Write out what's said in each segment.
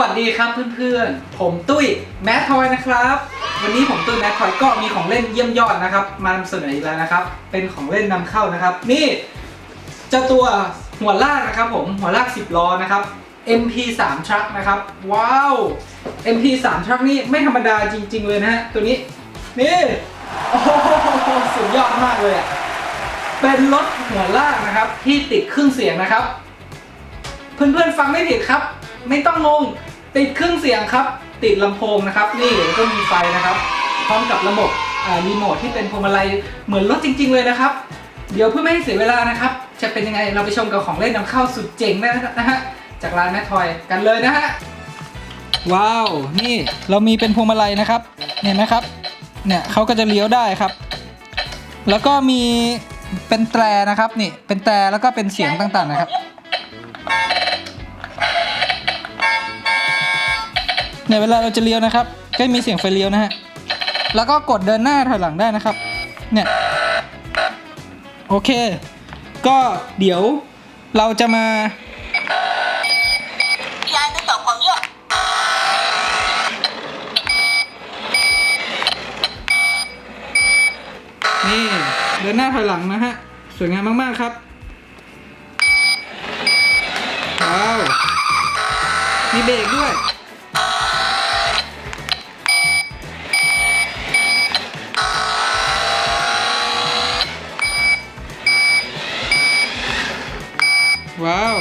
วัสดีครับเพื่อนๆ ผมตุ้ยแมททอยนะครับ วันนี้ผมตุ้ยแมททอยก็มีของเล่นเยี่ยมยอดนะครับ มานำเสนออีกแล้วนะครับ เป็นของเล่นนำเข้านะครับ นี่เจ้าตัวหัวลากนะครับผมหัวลาก 10 ล้อนะครับ MP3 Truck นะครับ ว้าว MP3 Truck นี่ไม่ธรรมดาจริง ๆ เลยนะฮะตัวนี้ นี่โอ้โหสุดยอดมากเลยอะเป็นรถหัวลากนะครับที่ติดเครื่องเสียงนะครับ เพื่อนๆฟังไม่ผิดครับ ไม่ต้องงงติดเครื่องเสียงครับ ติดลำโพงนะครับ นี่แล้วก็มีไฟนะครับ พร้อมกับระบบอ่ารีโมทที่เป็นพวงมาลัยเหมือนรถจริง ๆ เลยนะครับ เดี๋ยวเพื่อไม่ให้เสียเวลานะครับ จะเป็นยังไงเราไปชมกับของเล่นนำเข้าสุดเจ๋งนะฮะจากร้านแมททอยกันเลยนะฮะว้าว นี่เรามีเป็นพวงมาลัยนะครับ เห็นไหมครับ เนี่ยเขาก็จะเลี้ยวได้ครับ แล้วก็มีเป็นแตรนะครับนี่ เป็นแตรแล้วก็เป็นเสียงต่างๆนะครับ เนี่ยเวลาเราจะเลี้ยวนะครับ ก็มีเสียงไฟเลี้ยวนะฮะ แล้วก็กดเดินหน้าถอยหลังได้นะครับ เนี่ยโอเค ก็เดี๋ยวเราจะมานี่เดินหน้าถอยหลังนะฮะ สวยงามมาก ๆ ครับ ว้าว มีเบรกด้วย ว้าว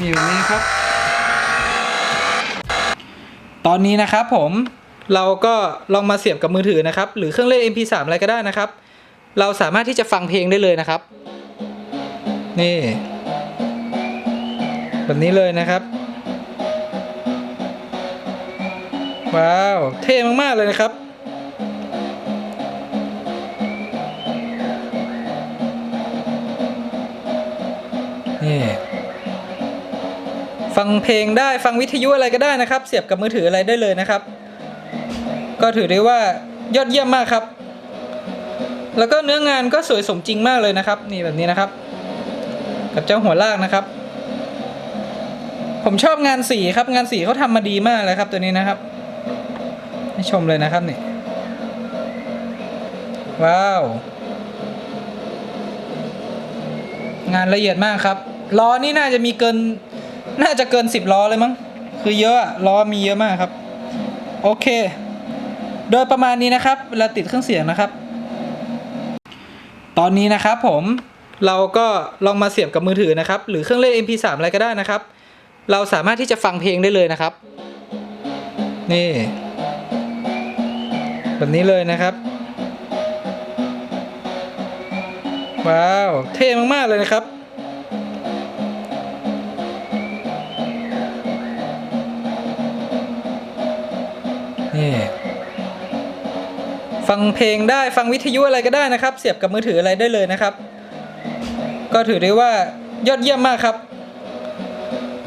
นี่แบบนี้ครับ ตอนนี้นะครับผมเราก็ลองมาเสียบกับมือถือนะครับ หรือเครื่องเล่น MP3 อะไรก็ได้นะครับ เราสามารถที่จะฟังเพลงได้เลยนะครับ นี่ แบบนี้เลยนะครับ ว้าว เท่มาก ๆ เลยนะครับ นี่ฟังเพลงได้ฟังวิทยุอะไรก็ได้นะครับ เสียบกับมือถืออะไรได้เลยนะครับ ก็ถือได้ว่ายอดเยี่ยมมากครับ แล้วก็เนื้องานก็สวยสมจริงมากเลยนะครับ นี่แบบนี้นะครับ กับเจ้าหัวลากนะครับ ผมชอบงานสีครับ งานสีเขาทำมาดีมากเลยครับ ตัวนี้นะครับให้ชมเลยนะครับนี่ว้าว งานละเอียดมากครับล้อนี่น่าจะมีเกิน น่าจะเกิน10ล้อเลยมั้งคือเยอะอะล้อมีเยอะมากครับ โอเค โดยประมาณนี้นะครับเวลาติดเครื่องเสียงนะครับ ตอนนี้นะครับผมเราก็ลองมาเสียบกับมือถือนะครับ หรือเครื่องเล่น MP3 อะไรก็ได้นะครับ เราสามารถที่จะฟังเพลงได้เลยนะครับ นี่ แบบนี้เลยนะครับ ว้าว เท่มาก ๆ เลยนะครับ นี่ ฟังเพลงได้ฟังวิทยุอะไรก็ได้นะครับ เสียบกับมือถืออะไรได้เลยนะครับ ก็ถือได้ว่ายอดเยี่ยมมากครับ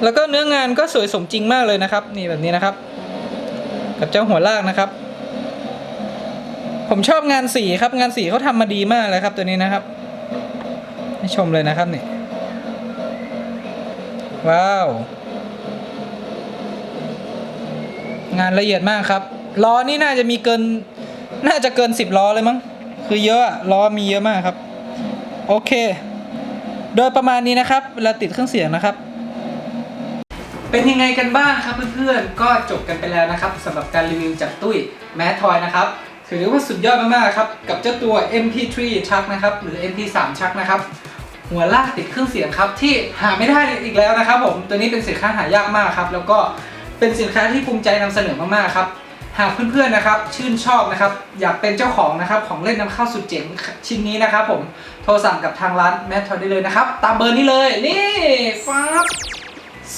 แล้วก็เนื้องานก็สวยสมจริงมากเลยนะครับ นี่แบบนี้นะครับ กับเจ้าหัวลากนะครับ ผมชอบงานสีครับงานสีเขาทำมาดีมากเลยครับ ตัวนี้นะครับให้ชมเลยนะครับนี่ว้าว งานละเอียดมากครับล้อนี่น่าจะมีเกิน น่าจะเกิน10ล้อเลยมั้งคือเยอะล้อมีเยอะมากครับ โอเค โดยประมาณนี้นะครับเวลาติดเครื่องเสียงนะครับ เป็นยังไงกันบ้างครับเพื่อนๆ ก็จบกันไปแล้วนะครับสำหรับการรีวิวจากตุ้ยแมททอยนะครับถือว่าสุดยอดมากๆครับกับเจ้าตัว MP3 Truck นะครับหรือ MP3 Truck นะครับหัวลากติดเครื่องเสียงครับที่หาไม่ได้อีกแล้วนะครับผมตัวนี้เป็นสินค้าหายากมากครับแล้วก็เป็นสินค้าที่ภูมิใจนำเสนอมากๆครับหากเพื่อนๆนะครับชื่นชอบนะครับอยากเป็นเจ้าของนะครับของเล่นนำเข้าสุดเจ๋งชิ้นนี้นะครับผมโทรสั่งกับทางร้านแมททอยได้เลยนะครับตามเบอร์นี้เลยนี่ฟ้า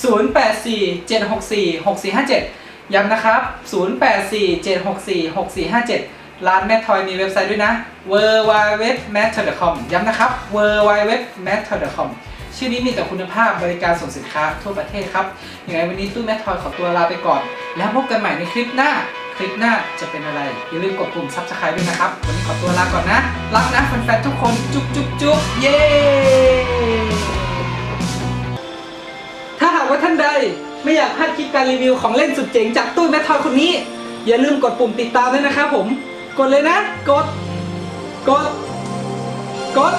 0847646457 ย้ำนะครับ 0847646457 ร้านแมททอยมีเว็บไซต์ด้วยนะ w w w m a t t e r c o m ย้ำนะครับ w w w m a t t e r c o m ชื่อนี้มีแต่คุณภาพบริการส่งสินค้าทั่วประเทศครับยังไงวันนี้ตู้แมททอยขอตัวลาไปก่อน แล้วพบกันใหม่ในคลิปหน้า คลิปหน้าจะเป็นอะไร อย่าลืมกดปุ่ม subscribe ด้วยนะครับ วันนี้ขอตัวลาก่อนนะ รักนะแฟนๆทุกคน จุ๊บจุ๊บจุ๊บเย้ ว่าท่านใด ไม่อยากพลาดคลิปการรีวิวของเล่นสุดเจ๋งจากตู้แมททอยคนนี้ อย่าลืมกดปุ่มติดตามด้วยนะครับผม กดเลยนะ กด กด กด